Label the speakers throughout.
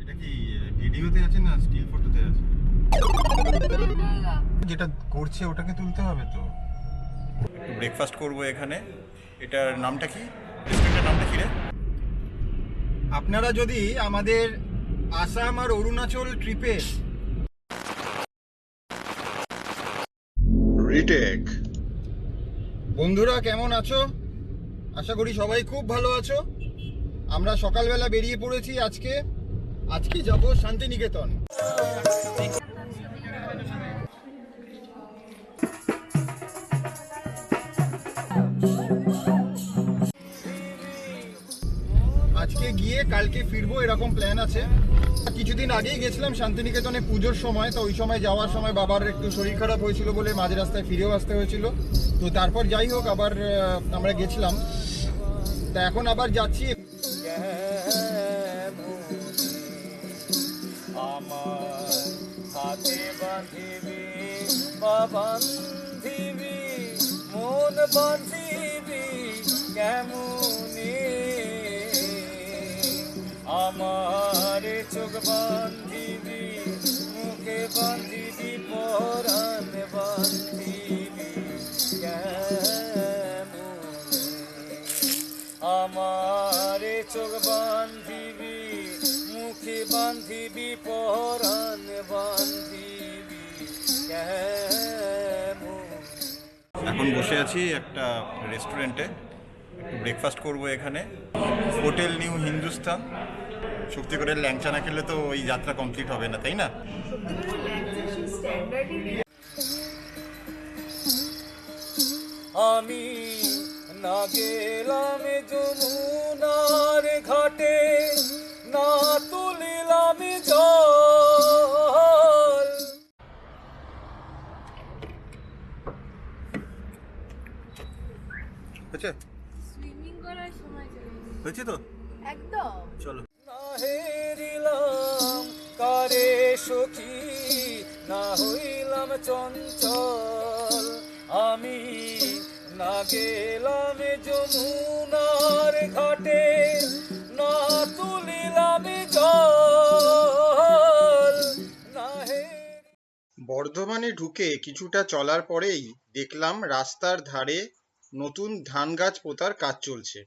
Speaker 1: এটা কি ভিডিওতে আছে না স্টিল ফটোতে আছে? যেটা করছে ওটাকে তুলতে হবে তো। ব্রেকফাস্ট করব এখানে। এটার নামটা কি? রেস্টুরেন্টের নামটা কি রে? আপনারা যদি আমাদের আসাম আর অরুণাচল ট্রিপে রিটেক। বন্ধুরা, কেমন আছো? আশা করি সবাই খুব ভালো আছো। আমরা সকালবেলা বেরিয়ে পড়েছি আজকে। আজকে যাব শান্তিনিকেতন। আজকে গিয়ে কালকে ফিরবো, এরকম প্ল্যান আছে। কিছুদিন আগেই গেছিলাম শান্তিনিকেতনে পুজোর সময়, তো ওই সময় যাওয়ার সময় বাবার একটু শরীর খারাপ হয়েছিল বলে মাঝ রাস্তায় ফিরেও আসতে হয়েছিল। তো তারপর যাই হোক, আবার আমরা গেছিলাম। তা এখন আবার যাচ্ছি।
Speaker 2: বাঁধিবি মন বাঁধিবি কেমনে আমার চোখ বান্ধিবি মুখে বান্ধিবি পরাণ। চোখ বান্ধিবি মুখে বান্ধিবি পরাণ বান্ধিবি
Speaker 1: এখন বসে আছি একটা রেস্টুরেন্টে ব্রেকফাস্ট করব এখানে। Hotel new Hindustan. সত্যি করে ল্যাংচা না খেলে তো ওই যাত্রা কমপ্লিট হবে না তাই না?
Speaker 2: আমি না গেলাম যমুনার ঘাটে না তুলিলাম জল।
Speaker 1: হয়েছে?
Speaker 3: সুইমিং করার সময় চলে
Speaker 1: হয়েছে তো?
Speaker 3: একদম।
Speaker 1: চলো।
Speaker 2: না হেরিলাম কারে সখী না হইলাম চঞ্চল। আমি না গেলাম যমুনার ঘাটে।
Speaker 1: বর্ধমানে ঢুকে কিছুটা চলার পরেই দেখলাম রাস্তার ধারে নতুন ধান গাছ পোতার কাজ চলছে।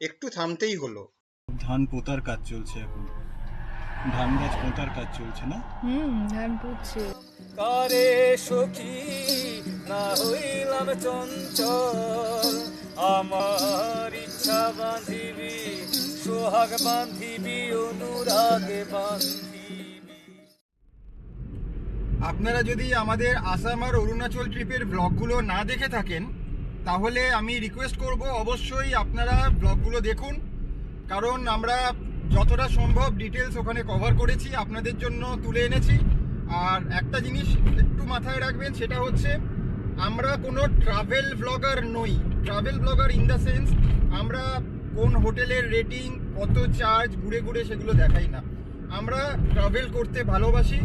Speaker 1: একটু থামতেই হলো। ধান পোতার কাজ চলছে এখন। ধান গাছ পোতার কাজ চলছে না?
Speaker 3: হুম ধান পুচ্ছে
Speaker 2: কারে সখী না হইলাম চঞ্চল। আমার ইচ্ছা বাঁধিবি সোহাগ বাঁধিবি অনুরাগে বাঁধিবি।
Speaker 1: আপনারা যদি আমাদের আসাম আর অরুণাচল ট্রিপের ব্লগগুলো না দেখে থাকেন, তাহলে আমি রিকোয়েস্ট করব অবশ্যই আপনারা ব্লগগুলো দেখুন। কারণ আমরা যতটা সম্ভব ডিটেলস ওখানে কভার করেছি, আপনাদের জন্য তুলে এনেছি। আর একটা জিনিস একটু মাথায় রাখবেন, সেটা হচ্ছে আমরা কোনো ট্রাভেল ব্লগার নই। Travel blogger in the sense আমরা কোন হোটেলের রেটিং কত চার্জ ঘুরে ঘুরে সেগুলো দেখাই না। আমরা ট্রাভেল করতে ভালোবাসি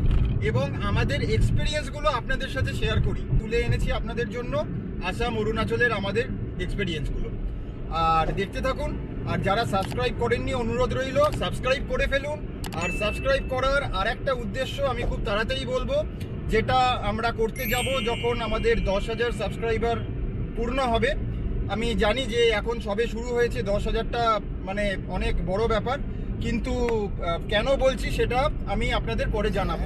Speaker 1: এবং আমাদের এক্সপিরিয়েন্সগুলো আপনাদের সাথে শেয়ার করি। তুলে এনেছি আপনাদের জন্য আসাম, অরুণাচলের আমাদের এক্সপিরিয়েন্সগুলো আর দেখতে থাকুন, আর যারা সাবস্ক্রাইব করেননি, অনুরোধ রইল সাবস্ক্রাইব করে ফেলুন। আর সাবস্ক্রাইব করার আর একটা উদ্দেশ্য আমি খুব তাড়াতাড়ি বলব, যেটা আমরা করতে যাব যখন আমাদের দশ হাজার সাবস্ক্রাইবার পূর্ণ হবে। আমি জানি যে এখন সবে শুরু হয়েছে, দশ হাজারটা মানে অনেক বড় ব্যাপার। কিন্তু কেন বলছি সেটা আমি আপনাদের পরে জানাব।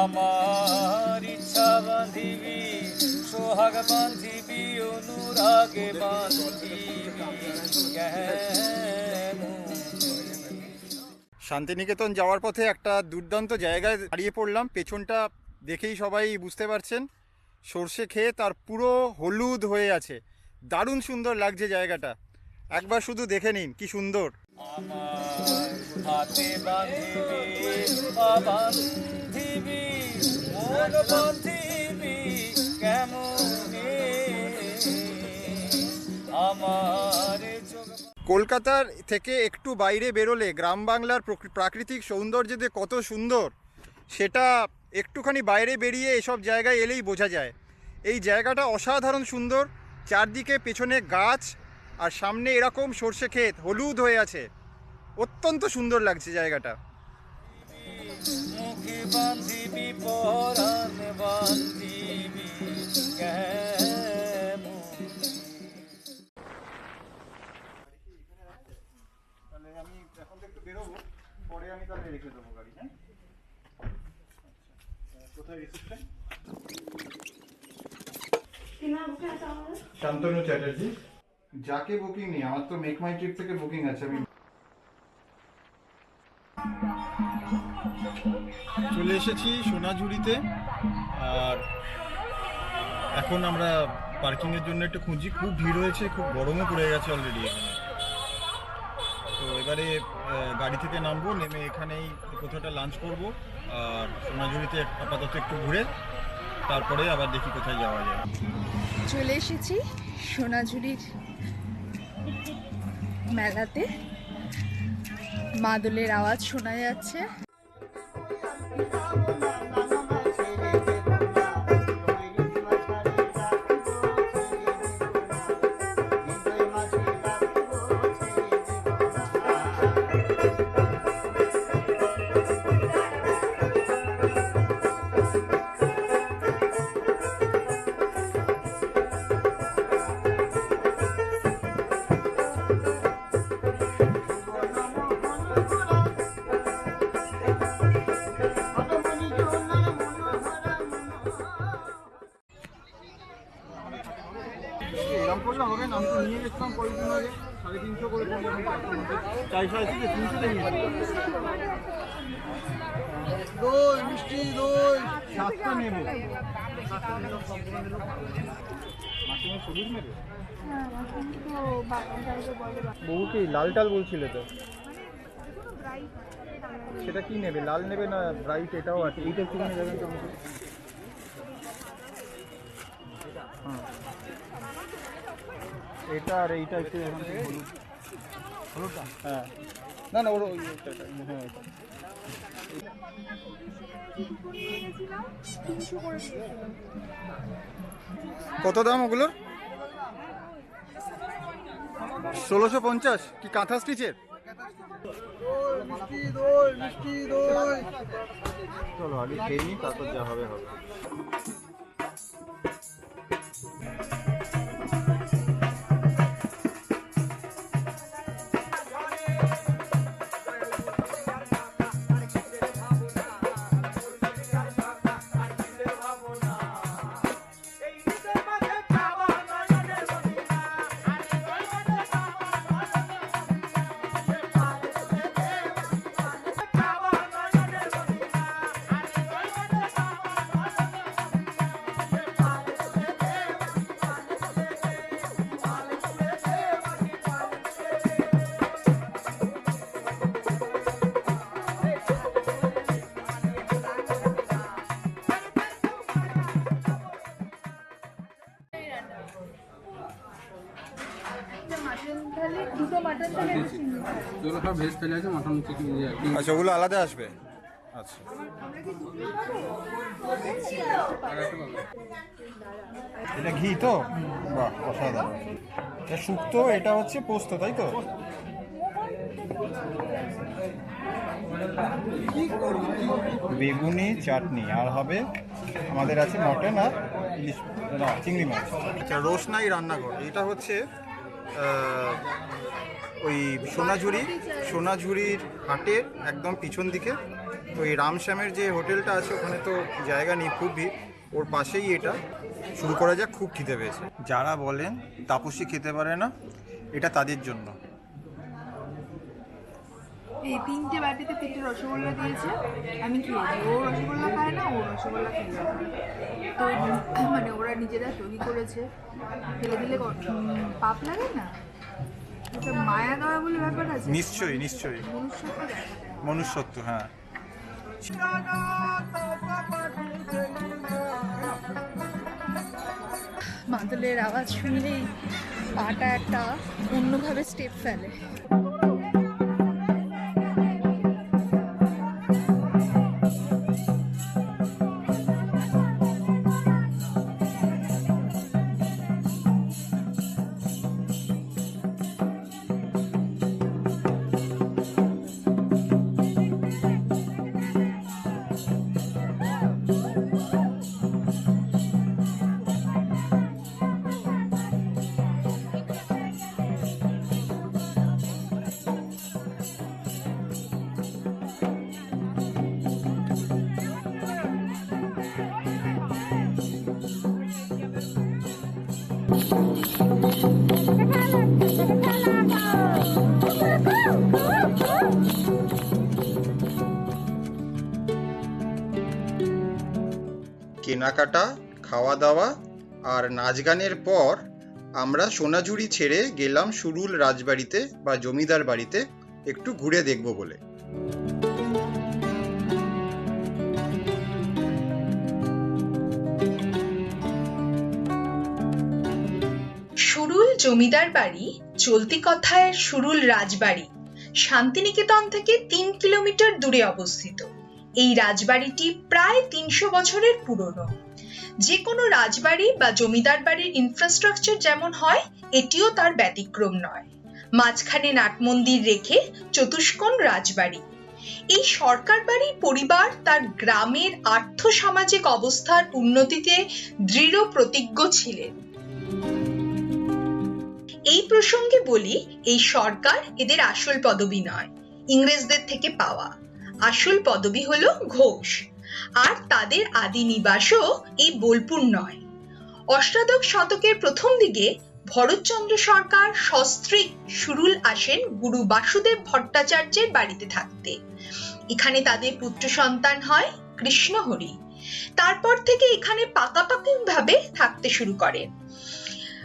Speaker 2: আমার ইচ্ছা বাঁধিবি সোহাগ বাঁধিবি অনুরাগে
Speaker 1: শান্তিনিকেতন যাওয়ার পথে একটা দুর্দান্ত জায়গায় দাঁড়িয়ে পড়লাম। পেছনটা দেখেই সবাই বুঝতে পারছেন। সর্ষে খেয়ে তার পুরো হলুদ হয়ে আছে। দারুণ সুন্দর লাগছে জায়গাটা। একবার শুধু দেখে নিন, কি সুন্দর।
Speaker 2: আমার
Speaker 1: কলকাতার থেকে একটু বাইরে বেরোলে গ্রাম বাংলার প্রকৃ- প্রাকৃতিক সৌন্দর্য যে কত সুন্দর, সেটা একটুখানি বাইরে বেরিয়ে এসব জায়গায় এলেই বোঝা যায়। এই জায়গাটা অসাধারণ সুন্দর, চারদিকে পেছনে গাছ আর সামনে এরকম সর্ষে ক্ষেত হলুদ হয়ে আছে। অত্যন্ত সুন্দর লাগছে জায়গাটা। আমি এখন একটু বেরোবো পরে আমি তাহলে রেখে দেবো গাড়ি হ্যাঁ? কোথায় রিসেপশন? শান্তনু চ্যাটার্জি। যাকে বুকিং নেই আমার তো মেক মাই ট্রিপ থেকে বুকিং আছে আমি চলে এসেছি সোনাঝুরিতে আর এখন আমরা পার্কিংয়ের জন্য একটু খুঁজি খুব ভিড় হয়েছে খুব গরমও পড়ে গেছে অলরেডি এখানে। তো এবারে গাড়ি থেকে নামবো নেমে এখানেই কোথাওটা লাঞ্চ করব আর সোনাঝুরিতে আপাতত একটু ঘুরে তারপরে আবার দেখি কোথায় যাওয়া যায়।
Speaker 3: চলে এসেছি সোনাঝুরির মেলাতে। মাদলের আওয়াজ শোনা যাচ্ছে।
Speaker 1: মিষ্টি দই সাতটা নেব। মাসিমার শরীর নেবে বহু কি লাল টাল বলছিলে তো? সেটা কি নেবে? লাল নেবে না ব্রাইট এটাও আছে। এইটা একটুখানি দেবেন তো আমাকে। হ্যাঁ। এটা আর এইটা একটু হ্যাঁ। না না ওর কত দাম ওগুলোর? ষোলোশো পঞ্চাশ? কি কাঁথা স্টিচের? চলো, আগে খেয়ে নিই তারপর যা হবে হবে। আচ্ছা ওগুলো আলাদা আসবে? আচ্ছা। এটা ঘি তো? বাহ, অসাধারণ। এটা শুক্তো, এটা হচ্ছে পোস্ত, তাই তো? বেগুনি, চাটনি, আর হবে আমাদের আছে মটন আর চিংড়ি মাছ। আচ্ছা রোশনাই রান্নাঘর। এটা হচ্ছে ওই সোনাঝুরি, সোনাঝুরির হাটের একদম পিছন দিকে। ওই রামশ্যামের যে হোটেলটা আছে, ওখানে তো জায়গা নেই, খুব ভিড়। ওর পাশেই এটা। শুরু করা যাক, খুব খিদে পেয়েছে। যারা বলেন, তাপসী খেতে পারে না, এটা তাদের জন্য।
Speaker 3: এই তিনটে বাটিতে তিনটে রসগোল্লা দিয়েছে। আমি খেয়েছি। ও রসগোল্লা খায় না, ও রসগোল্লা খেয়ে যাবে তো মানে ওরা নিজেরা তৈরি করেছে। ফেলে দিলে পাপ লাগে না? মায়া দেওয়া বলে ব্যাপার আছে।
Speaker 1: নিশ্চয়ই নিশ্চয়ই।
Speaker 3: মনুষ্যত্ব
Speaker 1: মনুষ্যত্ব হ্যাঁ।
Speaker 3: মাদলের আওয়াজ শুনলেই পাটা একটা অন্যভাবে স্টেপ ফেলে।
Speaker 1: কেনাকাটা খাওয়া দাওয়া আর নাচ গানের পর আমরা সোনাঝুরি ছেড়ে গেলাম সুরুল রাজবাড়িতে বা জমিদার বাড়িতে একটু ঘুরে দেখব বলে।
Speaker 4: সুরুল জমিদার বাড়ি, চলতি কথায় সুরুল রাজবাড়ি, শান্তিনিকেতন থেকে তিন কিলোমিটার দূরে অবস্থিত। এই রাজবাড়িটি প্রায় তিনশো বছরের পুরনো। যে কোনো রাজবাড়ি বা জমিদার বাড়ির ইনফ্রাস্ট্রাকচার যেমন হয়, এটিও তার ব্যতিক্রম নয়। মাঝখানে নাটমন্দির রেখে চতুষ্কোণ রাজবাড়ি। এই সরকার বাড়ির পরিবার তার গ্রামের আর্থ সামাজিক অবস্থার উন্নতিতে দৃঢ় প্রতিজ্ঞ ছিলেন। এই প্রসঙ্গে বলি, এই সরকার এদের আসল পদবি নয়, ইংরেজদের থেকে পাওয়া। আসল পদবি হলো ঘোষ। আর তাদের আদি নিবাসও এই বোলপুর নয়। অষ্টাদশ শতকের প্রথম দিকে ভরতচন্দ্র সরকার সস্ত্রীক সুরুল আসেন গুরু বাসুদেব ভট্টাচার্যের বাড়িতে থাকতে। এখানে তাদের পুত্র সন্তান হয় কৃষ্ণহরি। তারপর থেকে এখানে পাকাপাকি ভাবে থাকতে শুরু করেন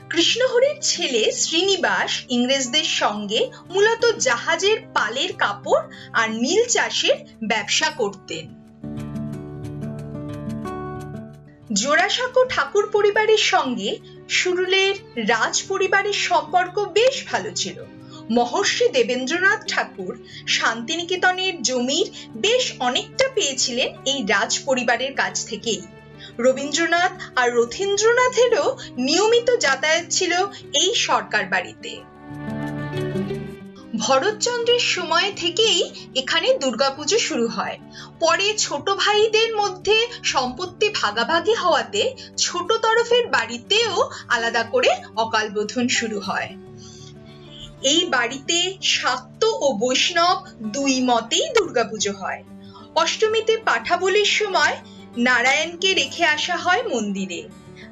Speaker 4: কৃষ্ণহরির ছেলে শ্রীনিবাস ইংরেজদের সঙ্গে মূলত জাহাজের পালের কাপড় আর নীল চাষের ব্যবসা করতেন। জোড়াসাঁকো ঠাকুর পরিবারের সঙ্গে সুরুলের রাজ পরিবারের সম্পর্ক বেশ ভালো ছিল। মহর্ষি দেবেন্দ্রনাথ ঠাকুর শান্তিনিকেতনের জমির বেশ অনেকটা পেয়েছিলেন এই রাজ পরিবারের কাছ থেকেই। রবীন্দ্রনাথ আর রথীন্দ্রনাথেরও নিয়মিত যাতায়াত ছিল এই সরকার বাড়িতে। ভরতচন্দ্রের সময় থেকেই এখানে দুর্গাপুজো শুরু হয়। পরে ছোট ভাইদের মধ্যে সম্পত্তি ভাগাভাগি হওয়াতে ছোট তরফের বাড়িতেও আলাদা করে অকাল বোধন শুরু হয়। এই বাড়িতে শাক্ত ও বৈষ্ণব দুই মতেই দুর্গাপুজো হয়। অষ্টমীতে পাঠা বলির সময় নারায়ণকে রেখে আসা হয় মন্দিরে।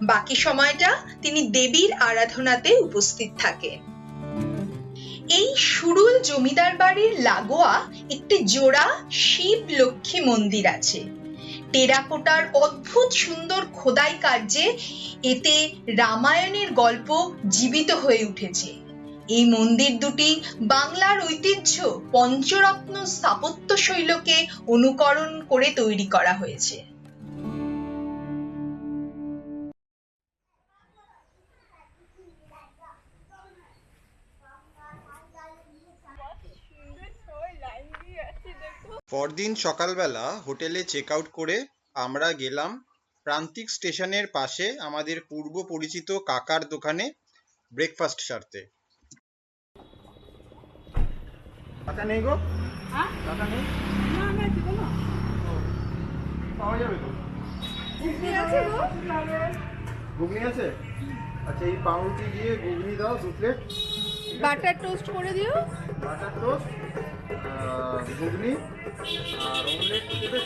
Speaker 4: বাকি সময়টা তিনি দেবীর আরাধনাতে উপস্থিত থাকেন। এই সুরুল জমিদার বাড়ির লাগোয়া একটি জোড়া শিব লক্ষ্মী মন্দির আছে। টেরাকোটার অদ্ভুত সুন্দর খোদাই কার্যে এতে রামায়ণের গল্প জীবিত হয়ে উঠেছে। এই মন্দির দুটি বাংলার ঐতিহ্য পঞ্চরত্ন স্থাপত্য শৈলকে অনুকরণ করে তৈরি করা হয়েছে।
Speaker 1: পরদিন সকালবেলা হোটেলে চেক আউট করে আমরা গেলাম প্রান্তিক স্টেশনের পাশে আমাদের পূর্ব পরিচিত কাকার দোকানে ব্রেকফাস্ট সারতে। টাকা নেই গো? টাকা নেই? পাওয়া যাবে তো? ঘুগনি আছে আচ্ছা এই পাউরুটি দিয়ে ঘুগনি দাও দু প্লেট
Speaker 3: বাটার টোস্ট করে দিও।
Speaker 1: বাটার টোস্ট ঘুগনি আর অমলেট তিনটে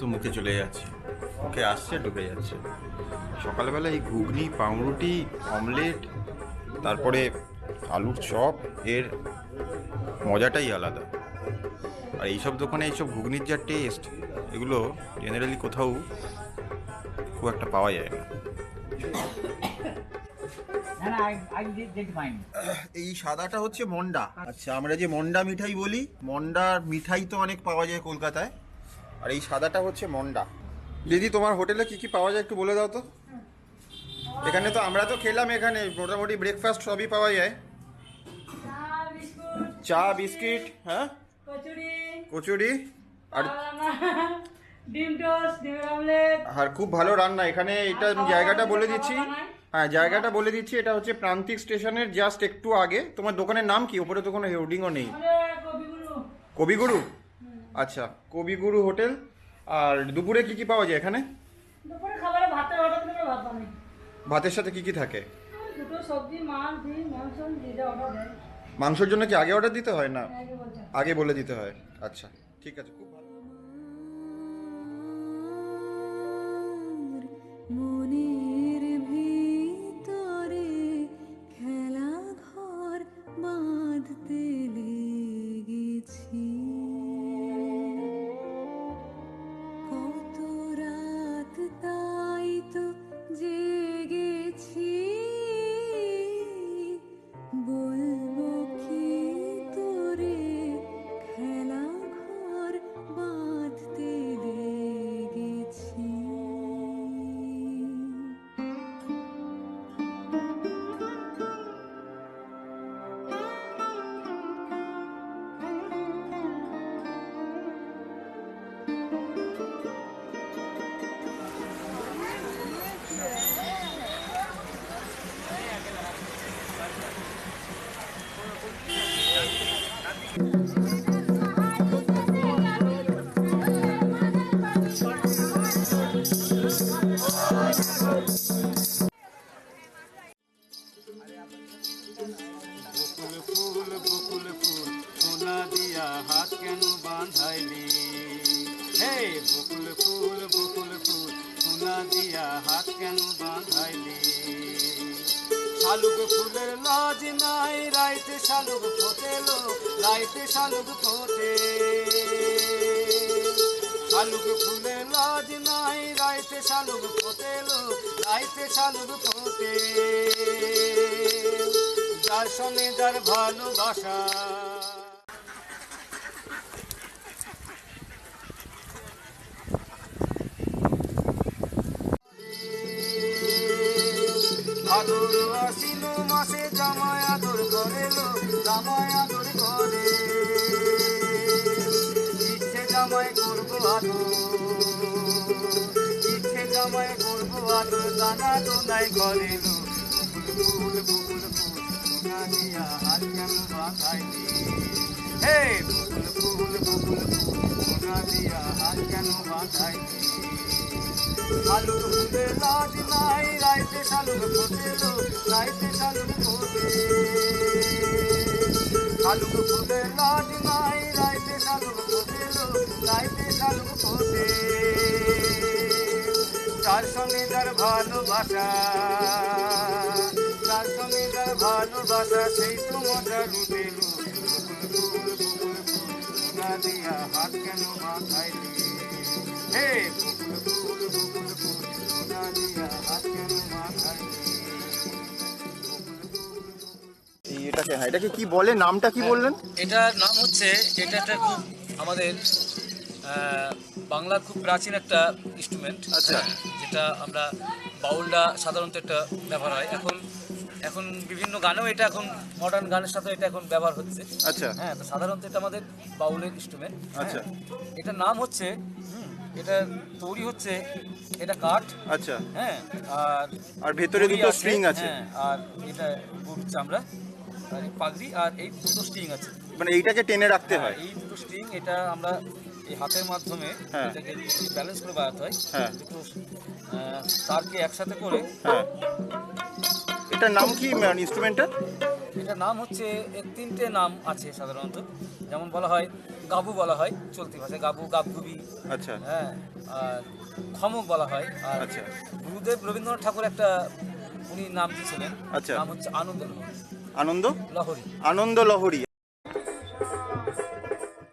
Speaker 5: তো মুখে চলে যাচ্ছে। মুখে আসছে ঢুকে যাচ্ছে। সকালবেলা এই ঘুগনি, পাউরুটি অমলেট তারপরে আলুর চপ, এর মজাটাই আলাদা। আর এইসব দোকানে এইসব ঘুগনির যা টেস্ট এগুলো জেনারেলি কোথাও খুব একটা পাওয়া যায় না.
Speaker 1: এই সাদাটা হচ্ছে মন্ডা। আচ্ছা আমরা যে মন্ডা মিঠাই বলি মন্ডা মিঠাই তো অনেক পাওয়া যায় কলকাতায়। আর এই সাদাটা হচ্ছে মন্ডা। দিদি তোমার হোটেলে কি কি পাওয়া যায় একটু বলে দাও তো। এখানে তো আমরা তো খেলাম এখানে মোটামুটি ব্রেকফাস্ট সবই পাওয়া যায়। চা বিস্কিট হ্যাঁ?
Speaker 6: কচুরি।
Speaker 1: কচুরি। আর
Speaker 6: ডিম টোস্ট ডিমের অমলেট।
Speaker 1: আর খুব ভালো রান্না এখানে এটা আমি জায়গাটা বলে দিচ্ছি। হ্যাঁ জায়গাটা বলে দিচ্ছি এটা হচ্ছে প্রান্তিক স্টেশনের জাস্ট একটু আগে। তোমার দোকানের নাম কি? ওপরে তো কোনো হোর্ডিংও নেই। কবিগুরু। আচ্ছা কবিগুরু হোটেল। আর দুপুরে কি কি পাওয়া যায় এখানে?
Speaker 6: দুপুরে খাবারে ভাতের অর্ডার দিলে ভাত বানাই
Speaker 1: ভাতের সাথে কি কি থাকে?
Speaker 6: দুটো সবজি মাছ ডিম মাংস যেটা অর্ডার দেয়।
Speaker 1: মাংসের জন্য কি আগে অর্ডার দিতে হয় না? আগে বলে দিতে হয়। আচ্ছা ঠিক আছে খুব
Speaker 2: ফুলের লাজ নাই, রাইতে শালুক ফোটেলো রাইতে শালুক ফোটে শালুক ফুলের লাজ নাই, রাইতে শালুক ফোটেলো রাইতে শালুক ফোটে যার সঙ্গে যার ভালোবাসা। আদর আসিল ইচ্ছে জামাই করব আদর দানা তো নাই করেলো ফুল ফুল ফুল দিয়া হাত কেন বাঁধাইলি হে ফুল ফুল ফুল ফুল দিয়া হাত কেন বাঁধাইলি শালুক ফুলে লাজ নাই রাইতে শালুক ফোটেলো রাইতে শালুক ফোটে শালুক ফুলে লাজ নাই যার সঙ্গে ভালোবাসা সঙ্গে যার ভালোবাসা সেই তো মজা দিয়া হাত কেন মাথাইলি হে বকুল ফুল বকুল সোনা দিয়া হাত কেন মাথাইলি
Speaker 1: এই এটাকে হ্যাঁ এটাকে কি বলে নামটা কি বললেন
Speaker 7: এটার নাম হচ্ছে এটা একটা খুব আমাদের আহ, বাংলার খুব প্রাচীন একটা ইনস্ট্রুমেন্ট
Speaker 1: আচ্ছা।
Speaker 7: যেটা আমরা বাউলটা সাধারণত একটা ব্যবহার হয়। এখন এখন বিভিন্ন গানেও এটা এখন মডার্ন গানের সাথে এটা এখন ব্যবহার হচ্ছে।
Speaker 1: আচ্ছা।
Speaker 7: হ্যাঁ তো সাধারণত এটা আমাদের বাউলের ইনস্ট্রুমেন্ট
Speaker 1: আচ্ছা।
Speaker 7: এটার নাম হচ্ছে এটা তৈরি হচ্ছে এটা কাঠ।
Speaker 1: আচ্ছা।
Speaker 7: হ্যাঁ আর
Speaker 1: আর ভেতরে দুটো string আছে।
Speaker 7: হ্যাঁ আর এটা গরুর চামড়া আর পাগড়ি আর এই দুটো স্ট্রিং আছে।
Speaker 1: মানে এইটাকে টেনে রাখতে হয়
Speaker 7: এই দুটো স্ট্রিং এটা আমরা এই হাতের মাধ্যমে
Speaker 1: হ্যাঁ।
Speaker 7: এটাকে ব্যালেন্স করে বাড়াতে হয়
Speaker 1: হ্যাঁ।
Speaker 7: দুটো তারকে একসাথে করে
Speaker 1: হ্যাঁ। এটার নাম কি ইনস্ট্রুমেন্টের
Speaker 7: এটার নাম হচ্ছে এর তিনটে নাম আছে সাধারণত। যেমন বলা হয় গাবু বলা হয় চলতি ভাষায় গাবু গাবগুবি।
Speaker 1: আচ্ছা।
Speaker 7: হ্যাঁ আর খমক বলা হয় আর
Speaker 1: আচ্ছা।
Speaker 7: গুরুদেব রবীন্দ্রনাথ ঠাকুর একটা উনি নাম দিয়েছিলেন
Speaker 1: আচ্ছা।
Speaker 7: নাম হচ্ছে আনন্দ লহরী।
Speaker 1: আনন্দ?
Speaker 7: লহরী।
Speaker 1: আনন্দ লহরী।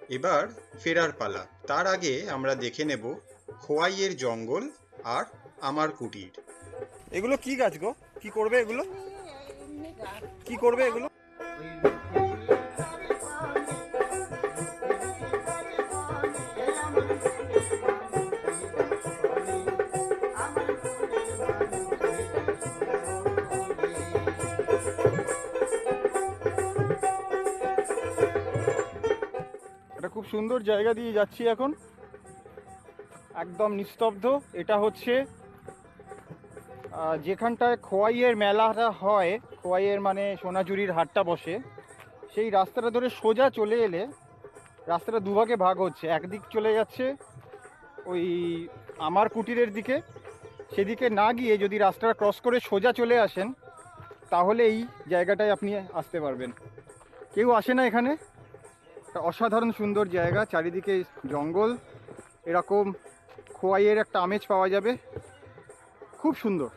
Speaker 5: এবার ফেরার পালা। তার আগে আমরা দেখে নেব খোয়াইয়ের জঙ্গল আর আমার কুটির।
Speaker 1: এগুলো কি গাছ গো? কি করবে এগুলো? কি করবে এগুলো? খুব সুন্দর জায়গা দিয়ে যাচ্ছি এখন। একদম নিস্তব্ধ। এটা হচ্ছে যেখানটায় খোয়াইয়ের মেলাটা হয়, খোয়াইয়ের মানে সোনাঝুরির হাটটা বসে, সেই রাস্তাটা ধরে সোজা চলে এলে রাস্তাটা দুভাগে ভাগ হচ্ছে। একদিক চলে যাচ্ছে ওই আমার কুটিরের দিকে, সেদিকে না গিয়ে যদি রাস্তাটা ক্রস করে সোজা চলে আসেন, তাহলে এই জায়গাটায় আপনি আসতে পারবেন।
Speaker 8: কেউ আসে না এখানে। একটা অসাধারণ সুন্দর জায়গা, চারিদিকে জঙ্গল, এরকম খোয়াইয়ের একটা আমেজ পাওয়া যাবে। খুব সুন্দর।